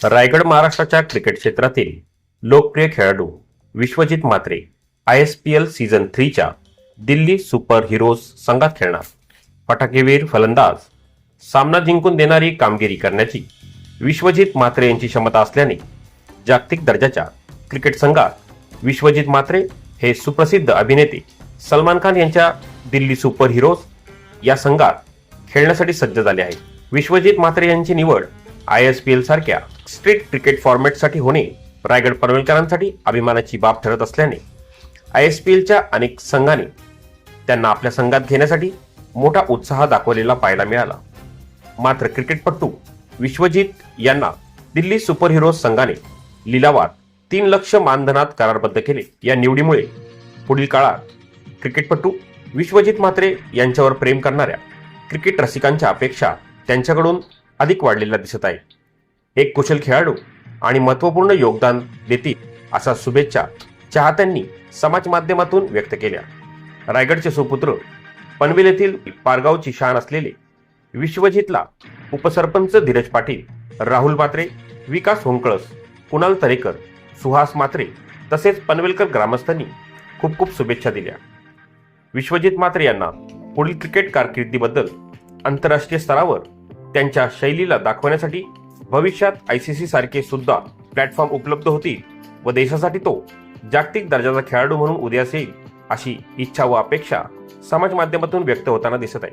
रायगड महाराष्ट्राच्या क्रिकेट क्षेत्रातील लोकप्रिय खेळाडू Vishwajit Matre I S P L season थ्रीच्या Delhi super heroes संघात खेळणार. फटाकेवीर फलंदाज सामना जिंकून देणारी कामगिरी करण्याची विश्वजित मात्रे यांची क्षमता असल्याने जागतिक दर्जाच्या क्रिकेट संघात विश्वजित मात्रे हे सुप्रसिद्ध अभिनेते सलमान खान यांच्या दिल्ली सुपर हिरोज या संघात खेळण्यासाठी सज्ज झाले आहे विश्वजित मात्रे यांची निवड आय एस पी एल सारख्या स्ट्रीट क्रिकेट फॉर्मॅटसाठी होणे रायगड पनवेलकरांसाठी अभिमानाची बाब ठरत असल्याने आय एस पी एलच्या अनेक संघांनी त्यांना आपल्या संघात घेण्यासाठी मोठा उत्साह दाखवलेला पाहायला मिळाला. मात्र क्रिकेटपटू विश्वजित यांना दिल्ली सुपर हिरोज संघाने लिलावात तीन लक्ष मानधनात करारबद्ध केले. या निवडीमुळे पुढील काळात क्रिकेटपटू विश्वजित म्हात्रे यांच्यावर प्रेम करणाऱ्या क्रिकेट रसिकांच्या अपेक्षा त्यांच्याकडून अधिक वाढलेला दिसत आहे. एक कुशल खेळाडू आणि महत्त्वपूर्ण योगदान देतील असा शुभेच्छा चाहत्यांनी समाज माध्यमातून व्यक्त केल्या. रायगडचे सुपुत्र पनवेल येथील पारगावची शान असलेले विश्वजितला उपसरपंच धीरज पाटील राहुल मात्रे विकास होंकळस कुणाल तरेकर सुहास मात्रे तसेच पनवेलकर ग्रामस्थांनी खूप खूप शुभेच्छा दिल्या. विश्वजित मात्रे यांना पुढील क्रिकेट कारकिर्दीबद्दल आंतरराष्ट्रीय स्तरावर त्यांच्या शैलीला दाखवण्यासाठी भविष्यात आय सी सी सारखे सुद्धा प्लॅटफॉर्म उपलब्ध होतील व देशासाठी तो जागतिक दर्जाचा खेळाडू म्हणून उद्यास येईल अशी इच्छा व अपेक्षा समाज माध्यमातून व्यक्त होताना दिसत आहे.